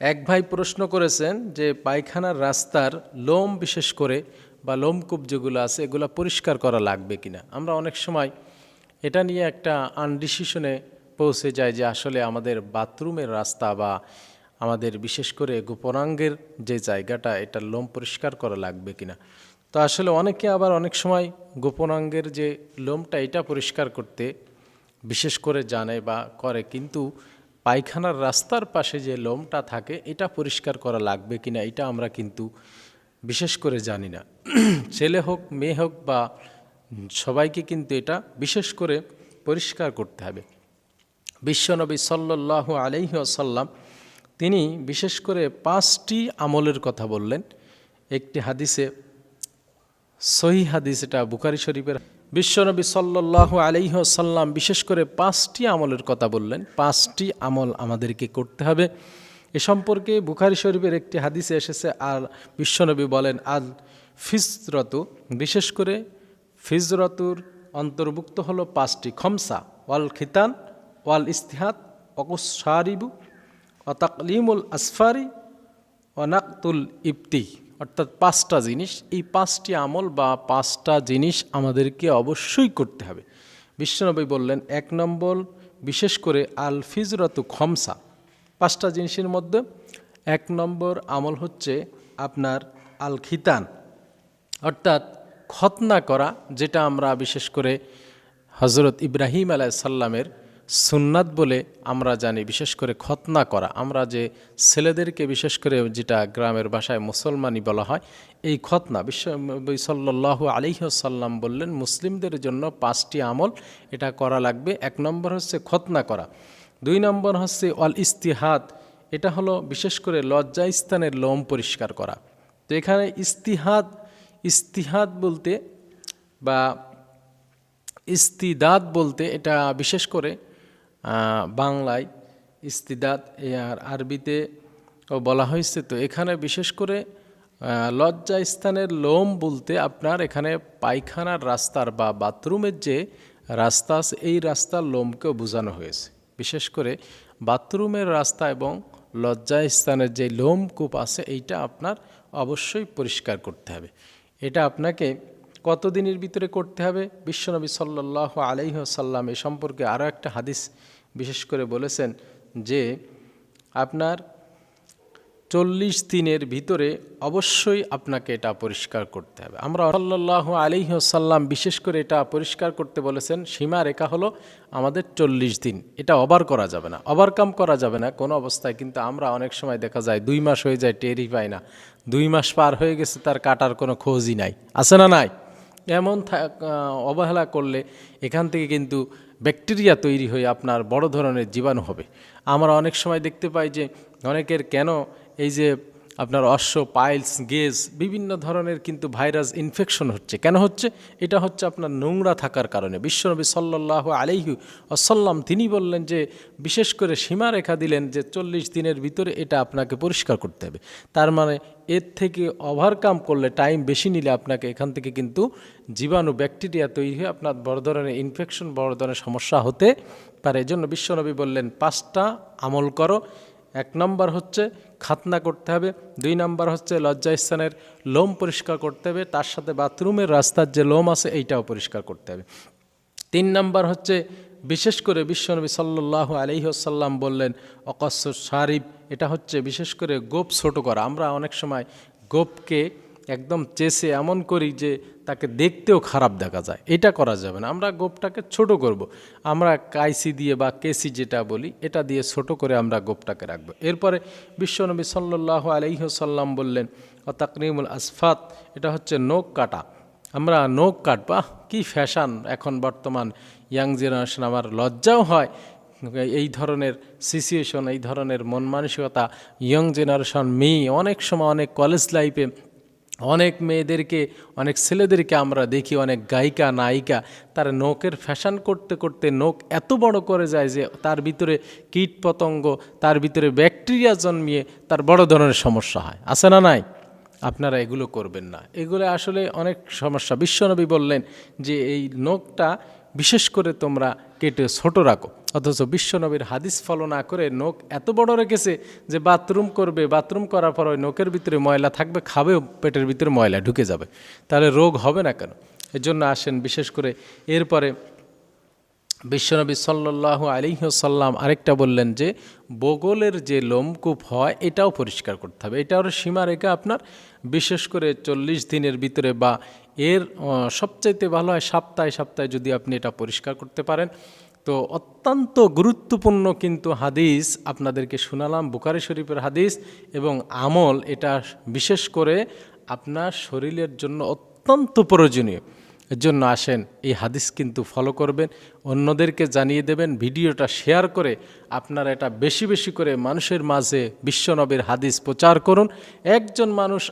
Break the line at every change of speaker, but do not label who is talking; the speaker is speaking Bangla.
এক ভাই প্রশ্ন করেছেন যে পায়খানার রাস্তার লোম বিশেষ করে বা লোমকূপ যেগুলো আছে, এগুলো পরিষ্কার করা লাগবে কিনা? আমরা অনেক সময় এটা নিয়ে একটা আনডিসিশনে পৌঁছে যায় যে আসলে আমাদের বাথরুমের রাস্তা বা আমাদের বিশেষ করে গোপনাঙ্গের যে জায়গাটা এটা লোম পরিষ্কার করা লাগবে কিনা? তো আসলে অনেকে আবার অনেক সময় গোপনাঙ্গের যে লোমটা, এটা পরিষ্কার করতে বিশেষ করে জানে বা করে, কিন্তু পায়খানার রাস্তার পাশে যে লোমটা থাকে, এটা পরিষ্কার করা লাগবে কিনা, এটা আমরা কিন্তু বিশেষ করে জানি না। ছেলে হোক, মেয়ে হোক বা সবাইকে কিন্তু এটা বিশেষ করে পরিষ্কার করতে হবে। বিশ্বনবী সাল্লাহ আলহি আসাল্লাম তিনি বিশেষ করে পাঁচটি আমলের কথা বললেন। একটি হাদিসে সহি হাদিস, এটা বুখারি শরীফের বিশ্বনবী সাল্লাহ আলাইসাল্লাম বিশেষ করে পাঁচটি আমলের কথা বললেন। পাঁচটি আমল আমাদেরকে করতে হবে। এ সম্পর্কে বুখারি শরীফের একটি হাদিসে এসেছে, আর বিশ্বনবী বলেন, আল ফিজরত বিশেষ করে ফিজরতুর অন্তর্ভুক্ত হলো পাঁচটি, খমসা, ওয়াল খিতান, ওয়াল ইস্তিহাদ অকুসারিবু অতাকলিমুল আসফারি অনাকতুল ইফতি অর্থাৎ পাঁচটা জিনিস, এই পাঁচটি আমল বা পাঁচটা জিনিস আমাদেরকে অবশ্যই করতে হবে। বিশ্বনবী বললেন, এক নম্বর, বিশেষ করে আল ফিজরত খমসা, পাঁচটা জিনিসের মধ্যে। এক নম্বর আমল হচ্ছে আপনার আল খিতান অর্থাৎ খতনা করা, যেটা আমরা বিশেষ করে হজরত ইব্রাহিম আলাইসাল্লামের সুন্নাত বলে আমরা জানি, বিশেষ করে খতনা করা। আমরা যে ছেলেদেরকে বিশেষ করে যেটা গ্রামের ভাষায় মুসলমানই বলা হয়, এই খতনা বিশ্ব সাল্লাহ আলিহাসাল্লাম বললেন, মুসলিমদের জন্য পাঁচটি আমল, এটা করা লাগবে। এক নম্বর হচ্ছে খতনা করা। দুই নম্বর হচ্ছে অল ইস্তিহাদ এটা হলো বিশেষ করে লজ্জাস্থানের লোম পরিষ্কার করা। তো এখানে ইস্তিহাদ ইস্তিহাদ বলতে বা ইস্তিদাত বলতে এটা বিশেষ করে বাংলায় ইস্তিদাত আর আরবিতে বলা হয়েছে তো এখানে বিশেষ করে লজ্জা স্থানের লোম বলতে আপনার এখানে পায়খানার রাস্তার বা বাথরুমের যে রাস্তা আছে, এই রাস্তার লোমকেও বোঝানো হয়েছে। বিশেষ করে বাথরুমের রাস্তা এবং লজ্জা স্থানের যে লোমকূপ আছে, এইটা আপনার অবশ্যই পরিষ্কার করতে হবে। এটা আপনাকে কতদিনের ভিতরে করতে হবে? বিশ্বনবী সাল্লাহ আলাইসাল্লাম এ সম্পর্কে আরও একটা হাদিস বিশেষ করে বলেছেন যে, আপনার চল্লিশ দিনের ভিতরে অবশ্যই আপনাকে এটা পরিষ্কার করতে হবে। আমরা সাল্লাহ আলিহাসাল্লাম বিশেষ করে এটা পরিষ্কার করতে বলেছেন, সীমা রেখা হলো আমাদের চল্লিশ দিন। এটা ওভার করা যাবে না। ওভারকাম করা যাবে না কোনো অবস্থায়, কিন্তু আমরা অনেক সময় দেখা যায় দুই মাস হয়ে যায় টেরই পাই না। দুই মাস পার হয়ে গেছে, তার কাটার কোনো খোঁজই নাই। আছে না নাই? এমন অবহেলা করলে এখান থেকে কিন্তু ব্যাকটেরিয়া তৈরি হয়ে আপনার বড় ধরনের জীবাণু হবে। আমরা অনেক সময় দেখতে পাই যে অনেকের কেন এই যে আপনার অশ্ব, পাইলস, গেজ, বিভিন্ন ধরনের কিন্তু ভাইরাস ইনফেকশন হচ্ছে। কেন হচ্ছে? এটা হচ্ছে আপনার নোংরা থাকার কারণে। বিশ্বনবী সাল্লাহ আলাইহু আসাল্লাম তিনি বললেন যে, বিশেষ করে সীমারেখা দিলেন যে, চল্লিশ দিনের ভিতরে এটা আপনাকে পরিষ্কার করতে হবে। তার মানে এর থেকে ওভারকাম করলে টাইম বেশি নিলে আপনাকে এখান থেকে কিন্তু জীবাণু ব্যাকটেরিয়া তৈরি হয়ে আপনার বড় ধরনের ইনফেকশন বড় ধরনের সমস্যা হতে পারে। এজন্য বিশ্বনবী বললেন, পাঁচটা আমল করো। এক নম্বর হচ্ছে খাতনা করতে হবে, দুই নম্বর হচ্ছে লজ্জা লজ্জাস্থানের লোম পরিষ্কার করতে হবে, তার সাথে বাথরুমের রাস্তার যে লোম আছে এইটাও পরিষ্কার করতে হবে। তিন নম্বর হচ্ছে বিশেষ করে বিশ্বনবী সাল্লাহ আলহিহসাল্লাম বললেন অকস্য শারিফ এটা হচ্ছে বিশেষ করে গোপ ছোট করা। আমরা অনেক সময় গোপকে একদম চেষে এমন করি যে তাকে দেখতেও খারাপ দেখা যায়। এটা করা যাবে না। আমরা গোপটাকে ছোট করব। আমরা কাইসি দিয়ে বা কেসি যেটা বলি, এটা দিয়ে ছোট করে আমরা গোপটাকে রাখব। এরপরে বিশ্বনবী সাল্লাহ আলহিহসাল্লাম বললেন ও তাকরিমুল আসফাত এটা হচ্ছে নোক কাটা। আমরা নোক কাটবা। কি ফ্যাশন এখন বর্তমান ইয়াং জেনারেশন। আমার লজ্জাও হয় এই ধরনের সিচুয়েশন, এই ধরনের মন মানসিকতা, ইয়ং জেনারেশন, মেয়ে, অনেক সময় অনেক কলেজ লাইফে অনেক মেয়েদেরকে, অনেক ছেলেদেরকে আমরা দেখি, অনেক গায়িকা, নায়িকা, তার নোকের ফ্যাশন করতে করতে নোক এত বড় করে যায় যে তার ভিতরে কীট পতঙ্গ, তার ভিতরে ব্যাকটেরিয়া জন্মিয়ে তার বড় ধরনের সমস্যা হয়। আছে না নাই? আপনারা এগুলো করবেন না। এগুলো আসলে অনেক সমস্যা। বিশ্বনবী বললেন যে এই নোকটা বিশেষ করে তোমরা কেটে ছোট রাখো। অথচ বিশ্বনবীর হাদিস ফলো না করে নোক এত বড় রেখেছে যে বাথরুম করবে বাথরুম করার পর ওই নোকের ভিতরে ময়লা থাকবে খাবেও পেটের ভিতরে ময়লা ঢুকে যাবে। তাহলে রোগ হবে না কেন? এর জন্য আসেন বিশেষ করে এরপরে বিশ্বনবী সাল্লাহ আলিহসাল্লাম আরেকটা বললেন যে, বগলের যে লোমকূপ হয় এটাও পরিষ্কার করতে হবে। এটাও সীমা রেখা আপনার, বিশেষ করে চল্লিশ দিনের ভিতরে বা এর সবচাইতে ভালো হয় সপ্তাহে সপ্তাহে যদি আপনি এটা পরিষ্কার করতে পারেন। তো অত্যন্ত গুরুত্বপূর্ণ কিন্তু হাদিস আপনাদেরকে শোনালাম বুকারি শরীফের হাদিস এবং আমল এটা বিশেষ করে আপনার শরীরের জন্য অত্যন্ত প্রয়োজনীয়। এর জন্য আসেন, এই হাদিস কিন্তু ফলো করবেন, অন্যদেরকে জানিয়ে দেবেন, ভিডিওটা শেয়ার করে আপনারা এটা বেশি বেশি করে মানুষের মাঝে বিশ্বনবীর হাদিস প্রচার করুন। একজন মানুষ